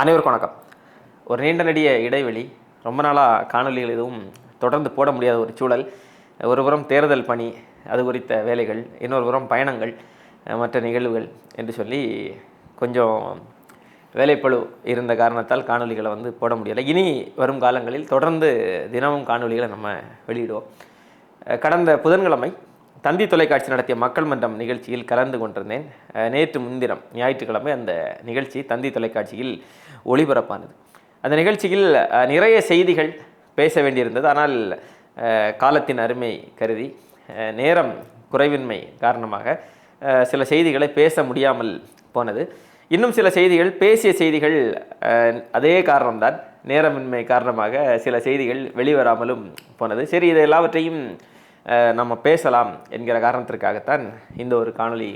அனைவருக்கும் வணக்கம். ஒரு நீண்ட நடிக இடைவெளி ரொம்ப நாளாக காணொளிகள் எதுவும் தொடர்ந்து போட முடியாத ஒரு சூழல் ஒரு புறம் தேர்தல் பணி அது குறித்த வேலைகள் இன்னொரு புறம் பயணங்கள் மற்ற நிகழ்வுகள் என்று சொல்லி கொஞ்சம் வேலைப்பளு இருந்த காரணத்தால் காணொளிகளை வந்து போட முடியலை. இனி வரும் காலங்களில் தொடர்ந்து தினமும் காணொளிகளை நம்ம வெளியிடுவோம். கடந்த புதன்கிழமை தந்தி தொலைக்காட்சி நடத்திய மக்கள் மன்றம் நிகழ்ச்சியில் கலந்து கொண்டிருந்தேன். நேற்று முன்தினம் ஞாயிற்றுக்கிழமை அந்த நிகழ்ச்சி தந்தி தொலைக்காட்சியில் ஒளிபரப்பானது. அந்த நிகழ்ச்சியில் நிறைய செய்திகள் பேச வேண்டியிருந்தது. ஆனால் காலத்தின் அருமை கருதி நேரம் குறைவின்மை காரணமாக சில செய்திகளை பேச முடியாமல் போனது. இன்னும் சில செய்திகள் பேசிய செய்திகள் அதே காரணம்தான் நேரமின்மை காரணமாக சில செய்திகள் வெளிவராமலும் போனது. சரி இது எல்லாவற்றையும் நம்ம பேசலாம் என்கிற காரணத்திற்காகத்தான் இந்த ஒரு காணொலி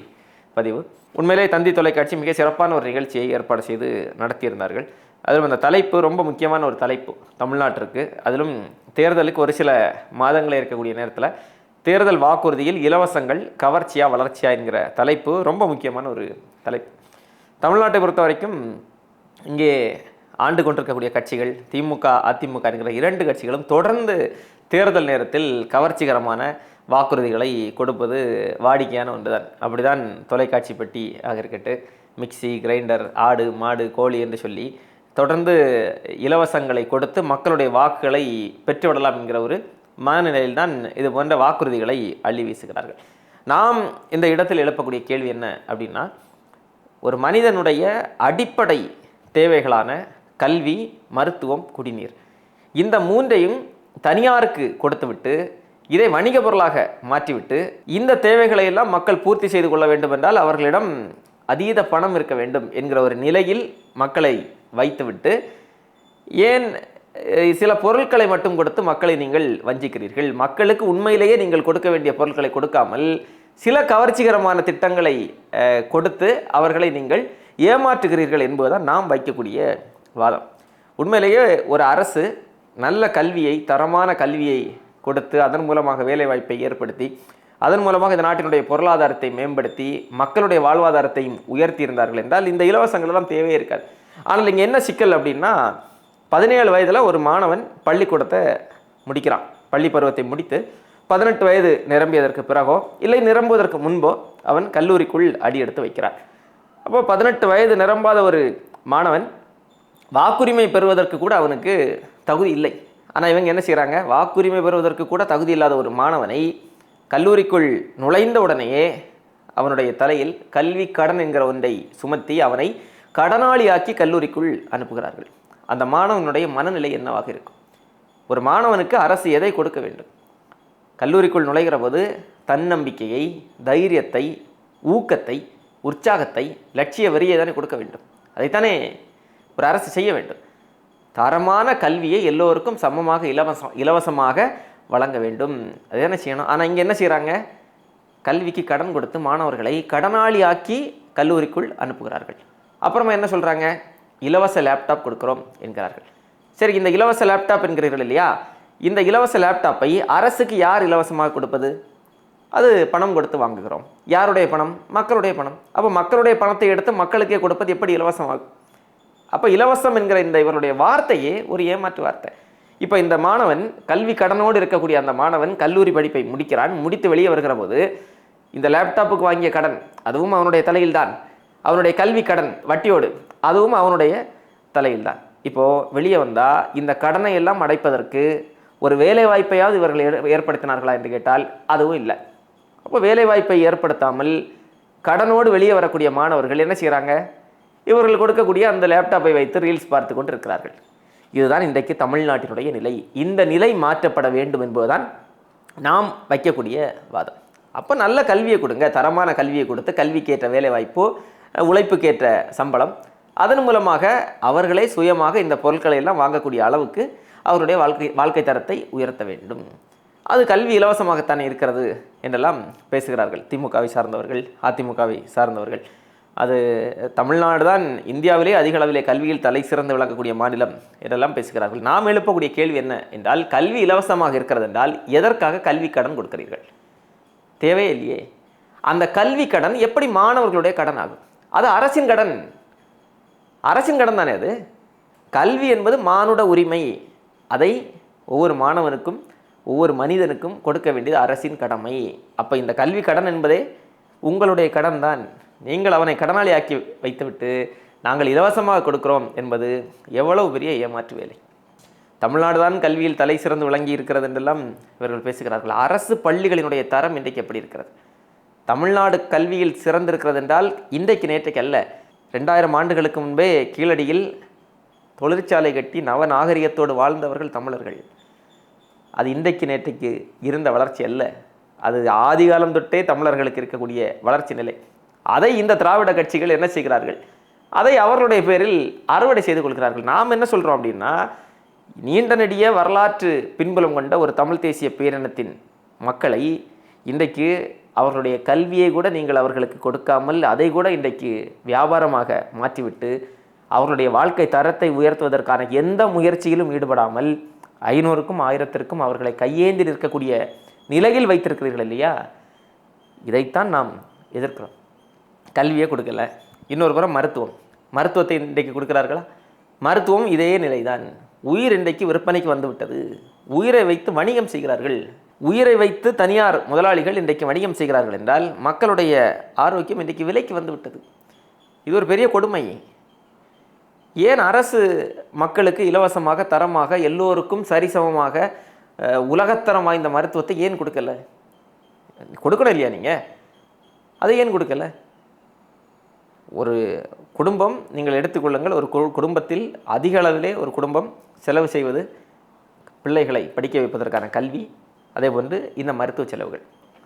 பதிவு. உண்மையிலே தந்தி தொலைக்காட்சி மிக சிறப்பான ஒரு நிகழ்ச்சியை ஏற்பாடு செய்து நடத்தியிருந்தார்கள். அதிலும் அந்த தலைப்பு ரொம்ப முக்கியமான ஒரு தலைப்பு தமிழ்நாட்டிற்கு. அதிலும் தேர்தலுக்கு ஒரு சில மாதங்களே இருக்கக்கூடிய நேரத்தில் தேர்தல் வாக்குறுதியில் இலவசங்கள் கவர்ச்சியா வளர்ச்சியா என்கிற தலைப்பு ரொம்ப முக்கியமான ஒரு தலைப்பு. தமிழ்நாட்டை பொறுத்த வரைக்கும் இங்கே ஆண்டு கொண்டிருக்கக்கூடிய கட்சிகள் திமுக அதிமுக என்கிற இரண்டு கட்சிகளும் தொடர்ந்து தேர்தல் நேரத்தில் கவர்ச்சிகரமான வாக்குறுதிகளை கொடுப்பது வாடிக்கையான ஒன்றுதான். அப்படிதான் தொலைக்காட்சி பெட்டி ஆக இருக்கட்டு மிக்ஸி கிரைண்டர் ஆடு மாடு கோழி என்று சொல்லி தொடர்ந்து இலவசங்களை கொடுத்து மக்களுடைய வாக்குகளை பெற்றுவிடலாம் என்கிற ஒரு மனநிலையில்தான் இது போன்ற வாக்குறுதிகளை அள்ளி வீசுகிறார்கள். நாம் இந்த இடத்தில் எழுப்பக்கூடிய கேள்வி என்ன அப்படின்னா ஒரு மனிதனுடைய அடிப்படை தேவைகளான கல்வி மருத்துவம் குடிநீர். இந்த மூன்றையும் தனியாருக்கு கொடுத்துவிட்டு இதை வணிக பொருளாக மாற்றிவிட்டு இந்த தேவைகளை எல்லாம் மக்கள் பூர்த்தி செய்து கொள்ள வேண்டும் என்றால் அவர்களிடம் அதீத பணம் இருக்க வேண்டும் என்கிற ஒரு நிலையில் மக்களை வைத்துவிட்டு ஏன் சில பொருட்களை மட்டும் கொடுத்து மக்களை நீங்கள் வஞ்சிக்கிறீர்கள்? மக்களுக்கு உண்மையிலேயே நீங்கள் கொடுக்க வேண்டிய பொருட்களை கொடுக்காமல் சில கவர்ச்சிகரமான திட்டங்களை கொடுத்து அவர்களை நீங்கள் ஏமாற்றுகிறீர்கள் என்பதுதான் நாம் வைக்கக்கூடிய வாதம். உண்மையிலேயே ஒரு அரசு நல்ல கல்வியை தரமான கல்வியை கொடுத்து அதன் மூலமாக வேலைவாய்ப்பை ஏற்படுத்தி அதன் மூலமாக இந்த நாட்டினுடைய பொருளாதாரத்தை மேம்படுத்தி மக்களுடைய வாழ்வாதாரத்தையும் உயர்த்தி இருந்தார்கள் என்றால் இந்த இலவசங்களெல்லாம் தேவையே இருக்காது. ஆனால் இங்கே என்ன சிக்கல் அப்படின்னா பதினேழு வயதில் ஒரு மாணவன் பள்ளிக்கூடத்தை முடிக்கிறான். பள்ளி பருவத்தை முடித்து பதினெட்டு வயது நிரம்பியதற்கு பிறகோ இல்லை நிரம்புவதற்கு முன்போ அவன் கல்லூரிக்குள் அடி எடுத்து வைக்கிறான். அப்போ பதினெட்டு வயது நிரம்பாத ஒரு மாணவன் வாக்குரிமை பெறுவதற்கு கூட அவனுக்கு தகுதி இல்லை. ஆனால் இவங்க என்ன செய்கிறாங்க வாக்குரிமை பெறுவதற்கு கூட தகுதி இல்லாத ஒரு மாணவனை கல்லூரிக்குள் நுழைந்த உடனேயே அவனுடைய தலையில் கல்வி கடன் என்கிற ஒன்றை சுமத்தி அவனை கடனாளியாக்கி கல்லூரிக்குள் அனுப்புகிறார்கள். அந்த மாணவனுடைய மனநிலை என்னவாக இருக்கும்? ஒரு மாணவனுக்கு அரசு எதை கொடுக்க வேண்டும்? கல்லூரிக்குள் நுழைகிற போது தன்னம்பிக்கையை தைரியத்தை ஊக்கத்தை உற்சாகத்தை லட்சிய வரியை தானே கொடுக்க வேண்டும். அதைத்தானே ஒரு அரசு செய்ய வேண்டும். தரமான கல்வியை எல்லோருக்கும் சமமாக இலவசம் இலவசமாக வழங்க வேண்டும். அது என்ன செய்யணும். ஆனால் இங்கே என்ன செய்கிறாங்க கல்விக்கு கடன் கொடுத்து மாணவர்களை கடனாளியாக்கி கல்லூரிக்குள் அனுப்புகிறார்கள். அப்புறமா என்ன சொல்கிறாங்க இலவச லேப்டாப் கொடுக்குறோம் என்கிறார்கள். சரி இந்த இலவச லேப்டாப் என்கிறீர்கள் இல்லையா? இந்த இலவச லேப்டாப்பை அரசுக்கு யார் இலவசமாக கொடுப்பது? அது பணம் கொடுத்து வாங்குகிறோம். யாருடைய பணம்? மக்களுடைய பணம். அப்போ மக்களுடைய பணத்தை எடுத்து மக்களுக்கே கொடுப்பது எப்படி இலவசமாகும் அப்போ இலவசம் என்கிற இந்த இவருடைய வார்த்தையே ஒரு ஏமாற்று வார்த்தை. இப்போ இந்த மாணவன் கல்வி கடனோடு இருக்கக்கூடிய அந்த மாணவன் கல்லூரி படிப்பை முடிக்கிறான் முடித்து வெளியே வருகிற போது இந்த லேப்டாப்புக்கு வாங்கிய கடன் அதுவும் அவனுடைய தலையில்தான். அவனுடைய கல்வி கடன் வட்டியோடு அதுவும் அவனுடைய தலையில்தான். இப்போது வெளியே வந்தால் இந்த கடனை எல்லாம் அடைப்பதற்கு ஒரு வேலை வாய்ப்பையாவது இவர்கள் ஏற்படுத்தினார்களா என்று கேட்டால் அதுவும் இல்லை. அப்போ வேலை வாய்ப்பை ஏற்படுத்தாமல் கடனோடு வெளியே வரக்கூடிய மாணவர்கள் என்ன செய்கிறாங்க இவர்கள் கொடுக்கக்கூடிய அந்த லேப்டாப்பை வைத்து ரீல்ஸ் பார்த்து கொண்டு இருக்கிறார்கள் இதுதான் இன்றைக்கு தமிழ்நாட்டினுடைய நிலை. இந்த நிலை மாற்றப்பட வேண்டும் என்பதுதான் நாம் வைக்கக்கூடிய வாதம். அப்போ நல்ல கல்வியை கொடுங்க தரமான கல்வியை கொடுத்து கல்விக்கேற்ற வேலைவாய்ப்பு உழைப்புக்கேற்ற சம்பளம். அதன் மூலமாக அவர்களே சுயமாக இந்த பொருட்களை எல்லாம் வாங்கக்கூடிய அளவுக்கு அவருடைய வாழ்க்கை வாழ்க்கை தரத்தை உயர்த்த வேண்டும். அது கல்வி இலவசமாகத்தானே இருக்கிறது என்றெல்லாம் பேசுகிறார்கள். திமுகவை சார்ந்தவர்கள் அதிமுகவை சார்ந்தவர்கள். அது தமிழ்நாடு தான் இந்தியாவிலே அதிக அளவிலே கல்வியில் தலை சிறந்து விளங்கக்கூடிய மாநிலம் என்றெல்லாம் பேசுகிறார்கள். நாம் எழுப்பக்கூடிய கேள்வி என்ன என்றால் கல்வி இலவசமாக இருக்கிறது என்றால் எதற்காக கல்வி கடன் கொடுக்கிறீர்கள்? தேவையே இல்லையே. அந்த கல்வி கடன் எப்படி மாணவர்களுடைய கடன் ஆகும்? அது அரசின் கடன். அரசின் கடன் தானே அது? கல்வி என்பது மானுட உரிமை. அதை ஒவ்வொரு மாணவனுக்கும் ஒவ்வொரு மனிதனுக்கும் கொடுக்க வேண்டியது அரசின் கடமை. அப்போ இந்த கல்வி கடன் என்பதே உங்களுடைய கடன் தான். நீங்கள் அவனை கடனாளியாக்கி வைத்துவிட்டு நாங்கள் இலவசமாக கொடுக்கிறோம் என்பது எவ்வளவு பெரிய ஏமாற்று வேலை. தமிழ்நாடு தான் கல்வியில் தலை சிறந்து விளங்கி இருக்கிறது என்றெல்லாம் இவர்கள் பேசுகிறார்கள். அரசு பள்ளிகளினுடைய தரம் இன்றைக்கு எப்படி இருக்கிறது? தமிழ்நாடு கல்வியில் சிறந்திருக்கிறது என்றால் இன்றைக்கு நேற்றைக்கு அல்ல ரெண்டாயிரம் ஆண்டுகளுக்கு முன்பே கீழடியில் தொழிற்சாலை கட்டி நவ நாகரிகத்தோடு வாழ்ந்தவர்கள் தமிழர்கள். அது இன்றைக்கு நேற்றைக்கு இருந்த வளர்ச்சி அல்ல அது ஆதிகாலம் தொட்டே தமிழர்களுக்கு இருக்கக்கூடிய வளர்ச்சி நிலை. அதை இந்த திராவிட கட்சிகள் என்ன செய்கிறார்கள்? அதை அவர்களுடைய பேரில் அறுவடை செய்து கொள்கிறார்கள். நாம் என்ன சொல்கிறோம் அப்படின்னா நீண்ட நெடிய வரலாற்று பின்புலம் கொண்ட ஒரு தமிழ் தேசிய பேரினத்தின் மக்களை இன்றைக்கு அவர்களுடைய கல்வியை கூட நீங்கள் அவர்களுக்கு கொடுக்காமல் அதை கூட இன்றைக்கு வியாபாரமாக மாற்றிவிட்டு அவர்களுடைய வாழ்க்கை தரத்தை உயர்த்துவதற்கான எந்த முயற்சியிலும் ஈடுபடாமல் ஐநூறுக்கும் ஆயிரத்திற்கும் அவர்களை கையேந்தி நிற்கக்கூடிய நிலையில் வைத்திருக்கிறீர்கள் இல்லையா? இதைத்தான் நாம் எதிர்க்கிறோம். கல்வியே கொடுக்கல. இன்னொரு புறம் மருத்துவம். மருத்துவத்தை இன்றைக்கு கொடுக்கிறார்களா? மருத்துவம் இதே நிலைதான். உயிர் இன்றைக்கு விற்பனைக்கு வந்துவிட்டது. உயிரை வைத்து வணிகம் செய்கிறார்கள். உயிரை வைத்து தனியார் முதலாளிகள் இன்றைக்கு வணிகம் செய்கிறார்கள் என்றால் மக்களுடைய ஆரோக்கியம் இன்றைக்கு விலைக்கு வந்துவிட்டது. இது ஒரு பெரிய கொடுமை. ஏன் அரசு மக்களுக்கு இலவசமாக தரமாக எல்லோருக்கும் சரிசமமாக உலகத்தரம் வாய்ந்த மருத்துவத்தை ஏன் கொடுக்கல? கொடுக்கணும் இல்லையா நீங்கள் அதை ஏன் கொடுக்கல? ஒரு குடும்பம் நீங்கள் எடுத்துக்கொள்ளுங்கள். ஒரு கு- குடும்பத்தில் அதிக அளவிலே ஒரு குடும்பம் செலவு செய்வது பிள்ளைகளை படிக்க வைப்பதற்கான கல்வி அதே போன்று இந்த மருத்துவ செலவுகள்.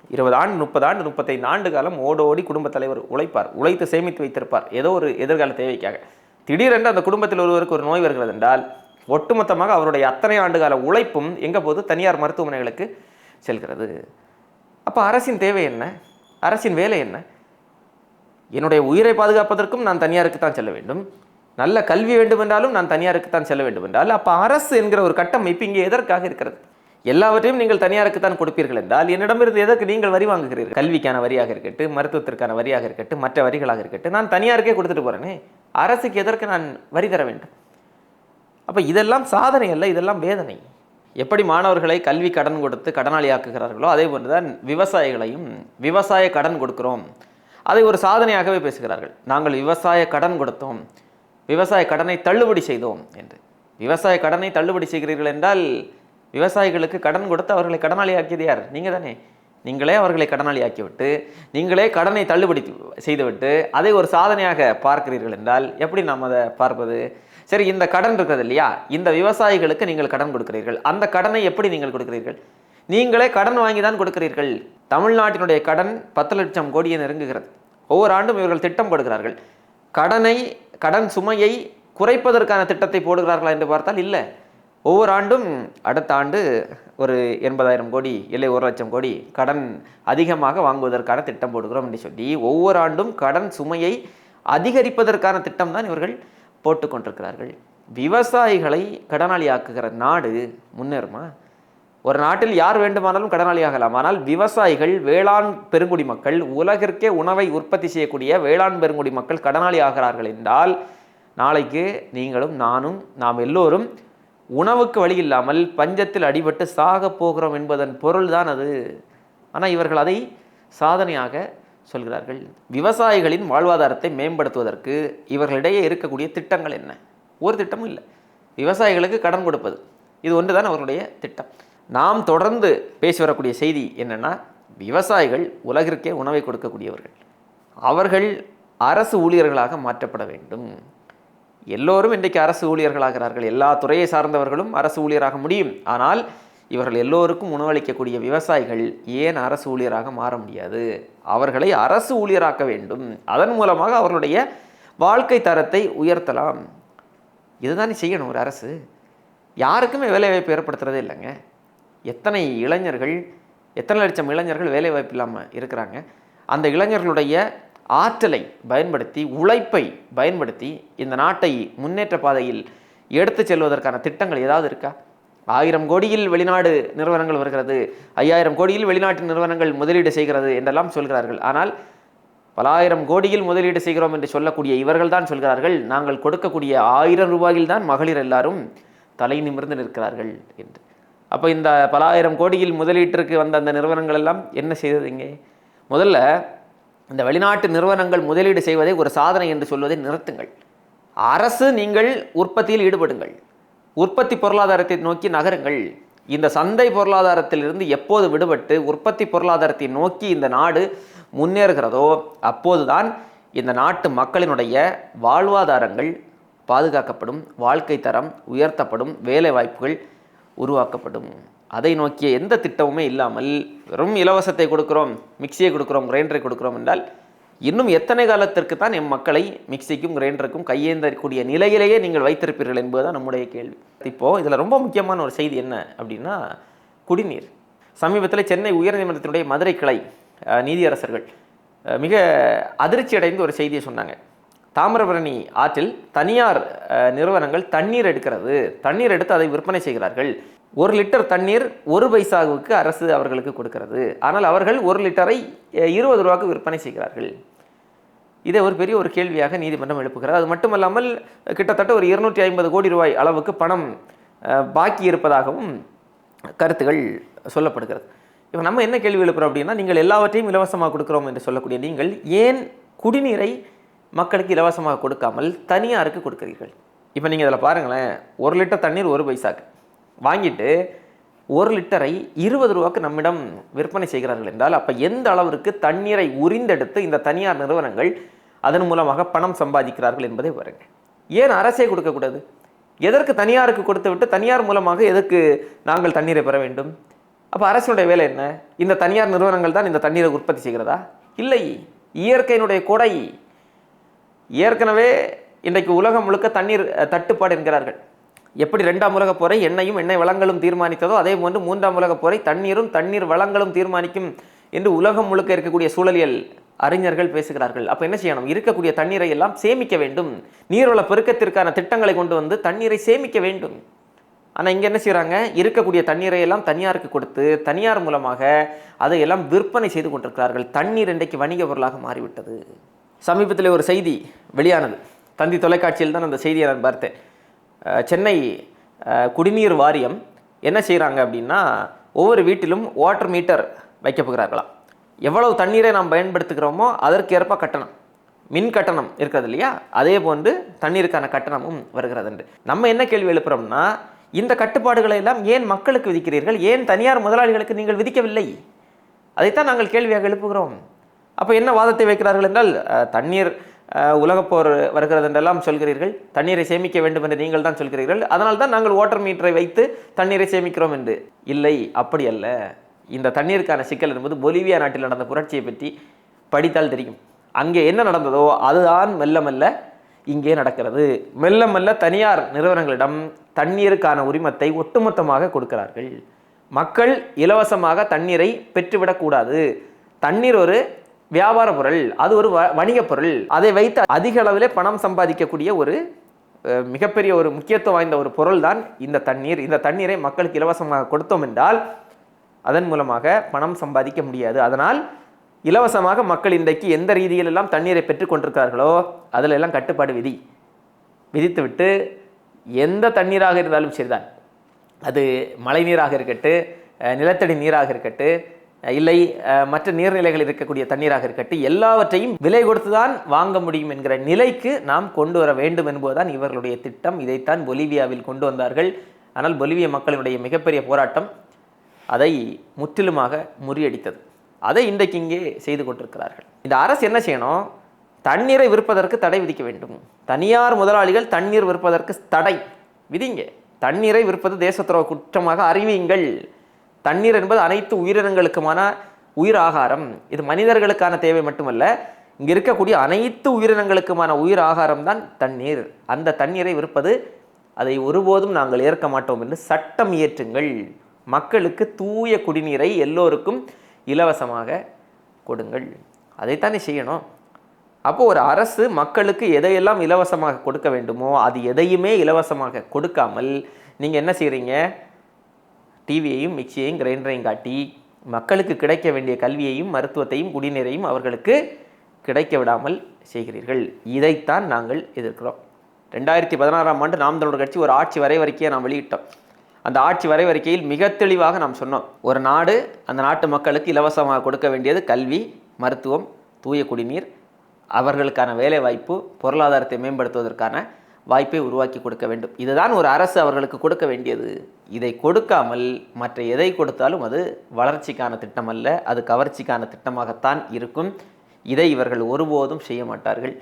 இருபது ஆண்டு முப்பது ஆண்டு முப்பத்தைந்து ஆண்டு காலம் ஓடோடி குடும்பத் தலைவர் உழைப்பார். உழைத்து சேமித்து வைத்திருப்பார். ஏதோ ஒரு எதிர்கால தேவைக்காக. திடீரென்று அந்த குடும்பத்தில் ஒருவருக்கு ஒரு நோய் வருகிறது என்றால் ஒட்டுமொத்தமாக அவருடைய அத்தனை ஆண்டுகால உழைப்பும் எங்கே போது தனியார் மருத்துவமனைகளுக்கு செல்கிறது. அப்போ அரசின் தேவை என்ன? அரசின் வேலை என்ன? என்னுடைய உயிரை பாதுகாப்பதற்கும் நான் தனியாருக்கு தான் செல்ல வேண்டும். நல்ல கல்வி வேண்டுமென்றாலும் நான் தனியாருக்கு தான் செல்ல வேண்டும் என்றால் அப்போ அரசு என்கிற ஒரு கட்டமைப்பு இங்கே எதற்காக இருக்கிறது? எல்லாவற்றையும் நீங்கள் தனியாருக்கு தான் கொடுப்பீர்கள் என்றால் என்னிடமிருந்து எதற்கு நீங்கள் வரி வாங்குகிறீர்கள்? கல்விக்கான வரியாக இருக்கட்டும் மருத்துவத்திற்கான வரியாக இருக்கட்டும் மற்ற வரிகளாக இருக்கட்டும் நான் தனியாருக்கே கொடுத்துட்டு போகிறேனே அரசுக்கு எதற்கு நான் வரி தர வேண்டும்? அப்போ இதெல்லாம் சாதனை அல்ல இதெல்லாம் வேதனை. எப்படி மாணவர்களை கல்வி கடன் கொடுத்து கடனாளியாக்குகிறார்களோ அதே போன்று தான் விவசாயிகளையும் விவசாய கடன் கொடுக்குறோம். அதை ஒரு சாதனையாகவே பேசுகிறார்கள். நாங்கள் விவசாய கடன் கொடுத்தோம். விவசாய கடனை தள்ளுபடி செய்தோம் என்று. விவசாய கடனை தள்ளுபடி செய்கிறீர்கள் என்றால் விவசாயிகளுக்கு கடன் கொடுத்து அவர்களை கடனாளி ஆக்கியது யார்? நீங்கள் தானே. நீங்களே அவர்களை கடனாளி ஆக்கிவிட்டு நீங்களே கடனை தள்ளுபடி செய்துவிட்டு அதை ஒரு சாதனையாக பார்க்கிறீர்கள் என்றால் எப்படி நாம் அதை பார்ப்பது? சரி இந்த கடன் இருக்கிறது இல்லையா? இந்த விவசாயிகளுக்கு நீங்கள் கடன் கொடுக்கிறீர்கள். அந்த கடனை எப்படி நீங்கள் கொடுக்கிறீர்கள்? நீங்களே கடன் வாங்கி தான் கொடுக்கிறீர்கள். தமிழ்நாட்டினுடைய கடன் பத்து லட்சம் கோடியை நெருங்குகிறது. ஒவ்வொரு ஆண்டும் இவர்கள் திட்டம் போடுகிறார்கள். கடனை கடன் சுமையை குறைப்பதற்கான திட்டத்தை போடுகிறார்களா என்று பார்த்தால் இல்லை. ஒவ்வொரு ஆண்டும் அடுத்த ஆண்டு ஒரு எண்பதாயிரம் கோடி இல்லை ஒரு லட்சம் கோடி கடன் அதிகமாக வாங்குவதற்கான திட்டம் போடுகிறோம் என்று சொல்லி ஒவ்வொரு ஆண்டும் கடன் சுமையை அதிகரிப்பதற்கான திட்டம் தான் இவர்கள் போட்டுக்கொண்டிருக்கிறார்கள். விவசாயிகளை கடனாளி ஆக்குகிற நாடு முன்னேறுமா? ஒரு நாட்டில் யார் வேண்டுமானாலும் கடனாளி ஆகலாம். ஆனால் விவசாயிகள் வேளாண் பெருங்குடி மக்கள் உலகிற்கே உணவை உற்பத்தி செய்யக்கூடிய வேளாண் பெருங்குடி மக்கள் கடனாளி ஆகிறார்கள் என்றால் நாளைக்கு நீங்களும் நானும் நாம் எல்லோரும் உணவுக்கு வழி இல்லாமல் பஞ்சத்தில் அடிபட்டு சாக போகிறோம் என்பதன் பொருள்தான் அது. ஆனால் இவர்கள் அதை சாதனையாக சொல்கிறார்கள். விவசாயிகளின் வாழ்வாதாரத்தை மேம்படுத்துவதற்கு இவர்களிடையே இருக்கக்கூடிய திட்டங்கள் என்ன? ஒரு திட்டமும் இல்லை. விவசாயிகளுக்கு கடன் கொடுப்பது. இது ஒன்று தான் அவர்களுடைய திட்டம். நாம் தொடர்ந்து பேசி வரக்கூடிய செய்தி என்னென்னா விவசாயிகள் உலகிற்கே உணவை கொடுக்கக்கூடியவர்கள். அவர்கள் அரசு ஊழியர்களாக மாற்றப்பட வேண்டும். எல்லோரும் இன்றைக்கு அரசு ஊழியர்களாகிறார்கள். எல்லா துறையை சார்ந்தவர்களும் அரசு ஊழியராக முடியும். ஆனால் இவர்கள் எல்லோருக்கும் உணவளிக்கக்கூடிய விவசாயிகள் ஏன் அரசு ஊழியராக மாற முடியாது? அவர்களை அரசு ஊழியராக்க வேண்டும். அதன் மூலமாக அவர்களுடைய வாழ்க்கை தரத்தை உயர்த்தலாம். இதுதானே செய்யணும் ஒரு அரசு. யாருக்குமே வேலைவாய்ப்பு ஏற்படுத்துறதே இல்லைங்க. எத்தனை இளைஞர்கள் எத்தனை லட்சம் இளைஞர்கள் வேலைவாய்ப்பு இல்லாமல் இருக்கிறாங்க? அந்த இளைஞர்களுடைய ஆற்றலை பயன்படுத்தி உழைப்பை பயன்படுத்தி இந்த நாட்டை முன்னேற்ற பாதையில் எடுத்து செல்வதற்கான திட்டங்கள் ஏதாவது இருக்கா? ஆயிரம் கோடியில் வெளிநாடு நிறுவனங்கள் வருகிறது ஐயாயிரம் கோடியில் வெளிநாட்டு நிறுவனங்கள் முதலீடு செய்கிறது என்றெல்லாம் சொல்கிறார்கள். ஆனால் பல ஆயிரம் கோடியில் முதலீடு செய்கிறோம் என்று சொல்லக்கூடிய இவர்கள் தான் சொல்கிறார்கள் நாங்கள் கொடுக்கக்கூடிய ஆயிரம் ரூபாயில் தான் மகளிர் எல்லாரும் தலை நிமிர்ந்து நிற்கிறார்கள் என்று. அப்போ இந்த பலாயிரம் கோடியில் முதலீட்டிற்கு வந்த அந்த நிறுவனங்கள் எல்லாம் என்ன செய்தது இங்கே? முதல்ல இந்த வெளிநாட்டு நிறுவனங்கள் முதலீடு செய்வதை ஒரு சாதனை என்று சொல்வதை நிறுத்துங்கள். அரசு நீங்கள் உற்பத்தியில் ஈடுபடுங்கள். உற்பத்தி பொருளாதாரத்தை நோக்கி நகருங்கள். இந்த சந்தை பொருளாதாரத்திலிருந்து எப்போது விடுபட்டு உற்பத்தி பொருளாதாரத்தை நோக்கி இந்த நாடு முன்னேறுகிறதோ அப்போதுதான் இந்த நாட்டு மக்களினுடைய வாழ்வாதாரங்கள் பாதுகாக்கப்படும் வாழ்க்கை தரம் உயர்த்தப்படும் வேலை வாய்ப்புகள் உருவாக்கப்படும். அதை நோக்கிய எந்த திட்டமுமே இல்லாமல் வெறும் இலவசத்தை கொடுக்குறோம் மிக்சியை கொடுக்குறோம் கிரைண்டரை கொடுக்குறோம் என்றால் இன்னும் எத்தனை காலத்திற்கு தான் எம் மக்களை மிக்சிக்கும் கிரைண்டருக்கும் கையேந்தக்கூடிய நிலையிலேயே நீங்கள் வைத்திருப்பீர்கள் என்பதுதான் நம்முடைய கேள்வி. இப்போது இதில் ரொம்ப முக்கியமான ஒரு செய்தி என்ன அப்படின்னா குடிநீர். சமீபத்தில் சென்னை உயர்நீதிமன்றத்தினுடைய மதுரை கிளை நீதியரசர்கள் மிக அதிர்ச்சி அடைந்து ஒரு செய்தியை சொன்னாங்க. தாமிரபரணி ஆற்றில் தனியார் நிறுவனங்கள் தண்ணீர் எடுக்கிறது. தண்ணீர் எடுத்து அதை விற்பனை செய்கிறார்கள். ஒரு லிட்டர் தண்ணீர் ஒரு பைசாவுக்கு அரசு அவர்களுக்கு கொடுக்கிறது. ஆனால் அவர்கள் ஒரு லிட்டரை இருபது ரூபாய்க்கு விற்பனை செய்கிறார்கள். இதை ஒரு பெரிய ஒரு கேள்வியாக நீதிமன்றம் எழுப்புகிறது. அது மட்டுமல்லாமல் கிட்டத்தட்ட ஒரு இருநூற்றி ஐம்பது கோடி ரூபாய் அளவுக்கு பணம் பாக்கி இருப்பதாகவும் கருத்துகள் சொல்லப்படுகிறது. இப்போ நம்ம என்ன கேள்வி எழுப்புறோம் அப்படின்னா நீங்கள் எல்லாவற்றையும் இலவசமாக கொடுக்குறோம் என்று சொல்லக்கூடிய நீங்கள் ஏன் குடிநீரை மக்களுக்கு இலவசமாக கொடுக்காமல் தனியாருக்கு கொடுக்குறீர்கள். இப்போ நீங்கள் இதில் பாருங்களேன் ஒரு லிட்டர் தண்ணீர் ஒரு பைசாக்கு வாங்கிட்டு ஒரு லிட்டரை இருபது ரூபாய்க்கு நம்மிடம் விற்பனை செய்கிறார்கள் என்றால் அப்போ எந்த அளவிற்கு தண்ணீரை உரிந்தெடுத்து இந்த தனியார் நிறுவனங்கள் அதன் மூலமாக பணம் சம்பாதிக்கிறார்கள் என்பதை பாருங்கள் ஏன் அரசே கொடுக்கக்கூடாது? எதற்கு தனியாருக்கு கொடுத்து விட்டு தனியார் மூலமாக எதற்கு நாங்கள் தண்ணீரை பெற வேண்டும்? அப்போ அரசினுடைய வேலை என்ன? இந்த தனியார் நிறுவனங்கள் தான் இந்த தண்ணீரை உற்பத்தி செய்கிறதா? இல்லை. இயற்கையினுடைய கொடை ஏற்கனவே இன்றைக்கு உலகம் முழுக்க தண்ணீர் தட்டுப்பாடு என்கிறார்கள். எப்படி ரெண்டாம் உலகப் போரை எண்ணெயும் எண்ணெய் வளங்களும் தீர்மானித்ததோ அதே போன்று மூன்றாம் உலகப் போரை தண்ணீரும் தண்ணீர் வளங்களும் தீர்மானிக்கும் என்று உலகம் முழுக்க இருக்கக்கூடிய சூழலியல் அறிஞர்கள் பேசுகிறார்கள். அப்போ என்ன செய்யணும்? இருக்கக்கூடிய தண்ணீரை எல்லாம் சேமிக்க வேண்டும். நீர்வள பெருக்கத்திற்கான திட்டங்களை கொண்டு வந்து தண்ணீரை சேமிக்க வேண்டும். ஆனால் இங்கே என்ன செய்கிறாங்க இருக்கக்கூடிய தண்ணீரை எல்லாம் தனியாருக்கு கொடுத்து தனியார் மூலமாக அதையெல்லாம் விற்பனை செய்து கொண்டிருக்கிறார்கள். தண்ணீர் இன்றைக்கு வணிக பொருளாக மாறிவிட்டது. சமீபத்தில் ஒரு செய்தி வெளியானது. தந்தி தொலைக்காட்சியில் தான் அந்த செய்தியை நான் பார்த்தேன். சென்னை குடிநீர் வாரியம் என்ன செய்கிறாங்க அப்படின்னா ஒவ்வொரு வீட்டிலும் வாட்டர் மீட்டர் வைக்க போகிறார்களாம் எவ்வளவு தண்ணீரை நாம் பயன்படுத்துகிறோமோ அதற்கேற்ப கட்டணம். மின் கட்டணம் இருக்கிறது இல்லையா? அதே போன்று தண்ணீருக்கான கட்டணமும் வருகிறது என்று. நம்ம என்ன கேள்வி எழுப்புறோம்னா இந்த கட்டுப்பாடுகளை எல்லாம் ஏன் மக்களுக்கு விதிக்கிறீர்கள்? ஏன் தனியார் முதலாளிகளுக்கு நீங்கள் விதிக்கவில்லை? அதைத்தான் நாங்கள் கேள்வியாக எழுப்புகிறோம். அப்போ என்ன வாதத்தை வைக்கிறார்கள் என்றால் தண்ணீர் உலகப்போர் வருகிறது என்றெல்லாம் சொல்கிறீர்கள். தண்ணீரை சேமிக்க வேண்டும் என்று நீங்கள் தான் சொல்கிறீர்கள். அதனால் தான் நாங்கள் வாட்டர் மீட்டரை வைத்து தண்ணீரை சேமிக்கிறோம் என்று. இல்லை அப்படி அல்ல. இந்த தண்ணீருக்கான சிக்கல் என்பது பொலிவியா நாட்டில் நடந்த புரட்சியை பற்றி படித்தால் தெரியும். அங்கே என்ன நடந்ததோ அதுதான் மெல்ல மெல்ல இங்கே நடக்கிறது. மெல்ல மெல்ல தனியார் நிறுவனங்களிடம் தண்ணீருக்கான உரிமத்தை ஒட்டுமொத்தமாக கொடுக்கிறார்கள். மக்கள் இலவசமாக தண்ணீரை பெற்றுவிடக்கூடாது. தண்ணீர் ஒரு வியாபார பொருள் அது ஒரு வ- வணிகப் பொருள். அதை வைத்து அதிக அளவில் பணம் சம்பாதிக்கக்கூடிய ஒரு மிகப்பெரிய ஒரு முக்கியத்துவம் வாய்ந்த ஒரு பொருள் தான் இந்த தண்ணீர். இந்த தண்ணீரை மக்களுக்கு இலவசமாக கொடுத்தோம் என்றால் அதன் மூலமாக பணம் சம்பாதிக்க முடியாது. அதனால் இலவசமாக மக்கள் இன்றைக்கு எந்த ரீதியிலெல்லாம் தண்ணீரை பெற்றுக்கொண்டிருக்கிறார்களோ அதில் எல்லாம் கட்டுப்பாடு விதி விதித்துவிட்டு எந்த தண்ணீராக இருந்தாலும் சரிதான். அது மழை நீராக இருக்கட்டு நிலத்தடி நீராக இருக்கட்டு இல்லை மற்ற நீர்நிலைகள் இருக்கக்கூடிய தண்ணீராக இருக்கட்டும் எல்லாவற்றையும் விலை கொடுத்துதான் வாங்க முடியும் என்கிற நிலைக்கு நாம் கொண்டு வர வேண்டும் என்பதுதான் இவர்களுடைய திட்டம். இதைத்தான் பொலிவியாவில் கொண்டு வந்தார்கள். ஆனால் பொலிவிய மக்களினுடைய மிகப்பெரிய போராட்டம் அதை முற்றிலுமாக முறியடித்தது. அதை இன்றைக்கு இங்கே செய்து கொண்டிருக்கிறார்கள். இந்த அரசு என்ன செய்யணும்? தண்ணீரை விற்பதற்கு தடை விதிக்க வேண்டும். தனியார் முதலாளிகள் தண்ணீர் விற்பதற்கு தடை விதிங்க. தண்ணீரை விற்பது தேசத்துறவு குற்றமாக அறிவியுங்கள். தண்ணீர் என்பது அனைத்து உயிரினங்களுக்குமான உயிர் ஆகாரம். இது மனிதர்களுக்கான தேவை மட்டுமல்ல இங்கே இருக்கக்கூடிய அனைத்து உயிரினங்களுக்குமான உயிர் ஆகாரம் தான் தண்ணீர். அந்த தண்ணீரை விற்பது அதை ஒருபோதும் நாங்கள் ஏற்க மாட்டோம் என்று சட்டம் இயற்றுங்கள். மக்களுக்கு தூய குடிநீரை எல்லோருக்கும் இலவசமாக கொடுங்கள். அதைத்தானே செய்யணும். அப்போ ஒரு அரசு மக்களுக்கு எதையெல்லாம் இலவசமாக கொடுக்க வேண்டுமோ அது எதையுமே இலவசமாக கொடுக்காமல் நீங்கள் என்ன செய்கிறீங்க டிவியையும் மிக்சியையும் கிரைண்டரையும் காட்டி மக்களுக்கு கிடைக்க வேண்டிய கல்வியையும் மருத்துவத்தையும் குடிநீரையும் அவர்களுக்கு கிடைக்க விடாமல் செய்கிறீர்கள். இதைத்தான் நாங்கள் எதிர்க்கிறோம். ரெண்டாயிரத்தி பதினாறாம் ஆண்டு நாம் தமிழர் கட்சி ஒரு ஆட்சி வரைவறிக்கையை நாம் வெளியிட்டோம். அந்த ஆட்சி வரைவறிக்கையில் மிக தெளிவாக நாம் சொன்னோம். ஒரு நாடு அந்த நாட்டு மக்களுக்கு இலவசமாக கொடுக்க வேண்டியது கல்வி மருத்துவம் தூய குடிநீர் அவர்களுக்கான வேலைவாய்ப்பு பொருளாதாரத்தை மேம்படுத்துவதற்கான வாய்ப்பை உருவாக்கி கொடுக்க வேண்டும். இதுதான் ஒரு அரசு அவர்களுக்கு கொடுக்க வேண்டியது. இதை கொடுக்காமல் மற்ற எதை கொடுத்தாலும் அது வளர்ச்சிக்கான திட்டம் அல்ல அது கவர்ச்சிக்கான திட்டமாகத்தான் இருக்கும். இதை இவர்கள் ஒருபோதும் செய்ய மாட்டார்கள்.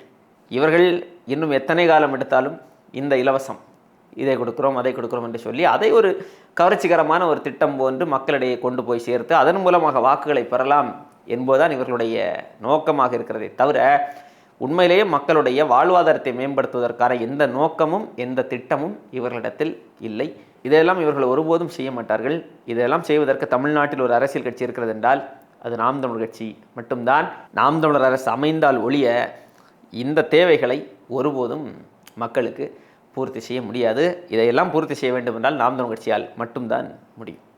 இவர்கள் இன்னும் எத்தனை காலம் எடுத்தாலும் இந்த இலவசம். இதை கொடுக்குறோம் அதை கொடுக்குறோம் என்று சொல்லி அதை ஒரு கவர்ச்சிகரமான ஒரு திட்டம் போன்று மக்களிடையே கொண்டு போய் சேர்த்து அதன் மூலமாக வாக்குகளை பெறலாம் என்பதுதான் இவர்களுடைய நோக்கமாக இருக்கிறதே தவிர உண்மையிலேயே மக்களுடைய வாழ்வாதாரத்தை மேம்படுத்துவதற்கான எந்த நோக்கமும் எந்த திட்டமும் இவர்களிடத்தில் இல்லை. இதையெல்லாம் இவர்கள் ஒருபோதும் செய்ய மாட்டார்கள். இதையெல்லாம் செய்வதற்கு தமிழ்நாட்டில் ஒரு அரசியல் கட்சி இருக்கிறது என்றால் அது நாம் தமிழர் கட்சி மட்டும்தான். நாம் தமிழர் அரசு அமைந்தால் ஒழிய இந்த தேவைகளை ஒருபோதும் மக்களுக்கு பூர்த்தி செய்ய முடியாது. இதையெல்லாம் பூர்த்தி செய்ய வேண்டும் என்றால் நாம் தமிழ் கட்சியால் மட்டும்தான் முடியும்.